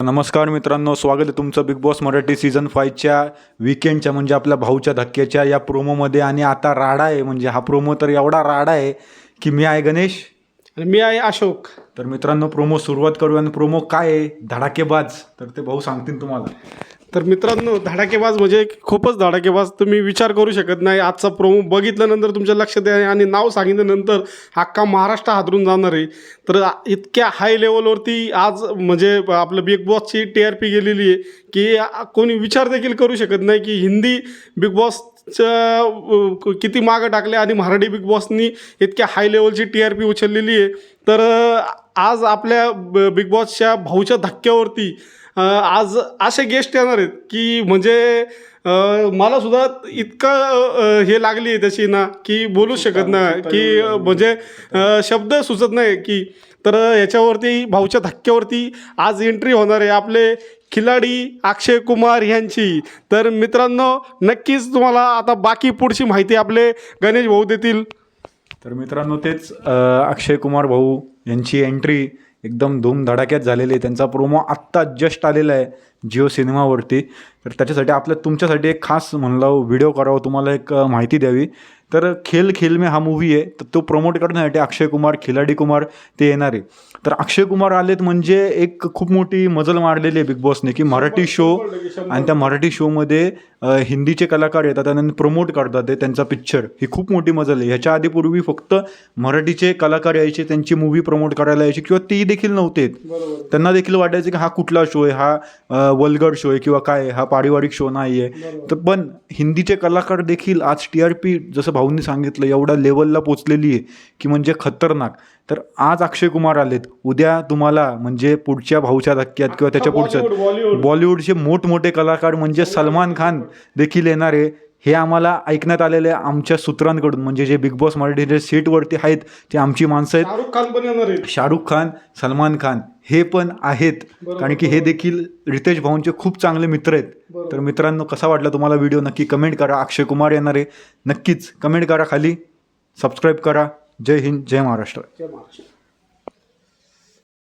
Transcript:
नमस्कार मित्रांनो स्वागत आहे तुमचं बिग बॉस मराठी सीझन फाईव्हच्या विकेंडच्या म्हणजे आपल्या भाऊच्या धक्क्याच्या या प्रोमोमध्ये आणि आता राडा आहे म्हणजे हा प्रोमो तर एवढा राडा आहे की मी आहे गणेश. आणि मी आहे अशोक. तर मित्रांनो प्रोमो सुरुवात करूया. आणि प्रोमो काय आहे? धडाकेबाज. तर ते भाऊ सांगतील तुम्हाला. तर मित्रांनो धडाकेबाज म्हणजे खूपच धडाकेबाज. तुम्ही विचार करू शकत नाही. आजचा प्रोमो बघितल्यानंतर तुमच्या लक्षात येईल आणि नाव सांगितल्यानंतर अख्खा महाराष्ट्र हादरून जाणार आहे. तर इतक्या हाय लेवलवरती आज म्हणजे आपलं बिग बॉसची टी आर पी गेलेली आहे की कोणी विचार देखील करू शकत नाही की हिंदी बिग बॉस किती मागं टाकले आणि मराठी बिग बॉसनी इतक्या हाय लेवलची टी आर पी उचललेली आहे. तर आज आपल्या ब- बिग बॉसच्या भाऊच्या धक्क्यावरती आज असे गेस्ट येणार आहेत की म्हणजे मला सुद्धा इतकं हे लागली आहे त्याची ना की बोलूच शकत नाही. की म्हणजे शब्द सुचत नाही की तर याच्यावरती भाऊच्या धक्क्यावरती आज एंट्री होणार आहे आपले खिलाडी अक्षय कुमार यांची. तर मित्रांनो नक्कीच तुम्हाला आता बाकी पुढची माहिती आपले गणेश भाऊ देतील. तर मित्रांनो तेच अक्षय कुमार भाऊ यांची एंट्री एकदम धूमधडाक्यात झालेली आहे. त्यांचा प्रोमो आत्ता जस्ट आलेला आहे जिओ सिनेमावरती तर त्याच्यासाठी आपल्या तुमच्यासाठी एक खास म्हणलं व्हिडिओ करावं तुम्हाला एक माहिती द्यावी. तर खेल खेल में हा मूवी आहे. तर तो प्रमोट करण्यासाठी अक्षय कुमार खिलाडी कुमार ते येणार आहे. तर अक्षय कुमार आलेत म्हणजे एक खूप मोठी मजल मारलेली आहे बिग बॉसने की मराठी शो आणि त्या मराठी शोमध्ये हिंदीचे कलाकार येतात आणि प्रमोट करतात ते त्यांचा पिक्चर ही खूप मोठी मजल आहे. ह्याच्या आधी पूर्वी फक्त मराठीचे कलाकार यायचे त्यांची मूवी प्रमोट करायला यायची किंवा ती देखील नव्हते. त्यांना देखील वाटायचं की हा कुठला शो आहे? हा अ, वल्गर शो आहे किंवा काय हा पारिवारिक शो नाही आहे तर पण हिंदीचे कलाकार देखील आज टी आर पी जसं भाऊंनी सांगितलं एवढ्या लेवलला पोचलेली आहे की म्हणजे खतरनाक. तर आज अक्षय कुमार आलेत. उद्या तुम्हाला म्हणजे पुढच्या भाऊच्या धक्क्यात किंवा त्याच्या पुढच्या बॉलिवूड, बॉलिवूड. बॉलिवूडचे मोठमोठे कलाकार म्हणजे सलमान खान देखील येणार आहे. हे आम्हाला ऐकण्यात आलेले आमच्या सूत्रांकडून म्हणजे जे बिग बॉस मराठीचे सीटवरती आहेत ते आमची माणसं आहेत. शाहरुख खान पण येणार आहे शाहरुख खान सलमान खान हे पण आहेत. कारण की हे देखील रितेश भाऊंचे खूप चांगले मित्र आहेत. तर मित्रांनो कसा वाटला तुम्हाला व्हिडिओ? नक्की कमेंट करा. अक्षय कुमार येणार आहे. नक्कीच कमेंट करा खाली. सबस्क्राईब करा. जय हिंद जय महाराष्ट्र. जय महाराष्ट्र.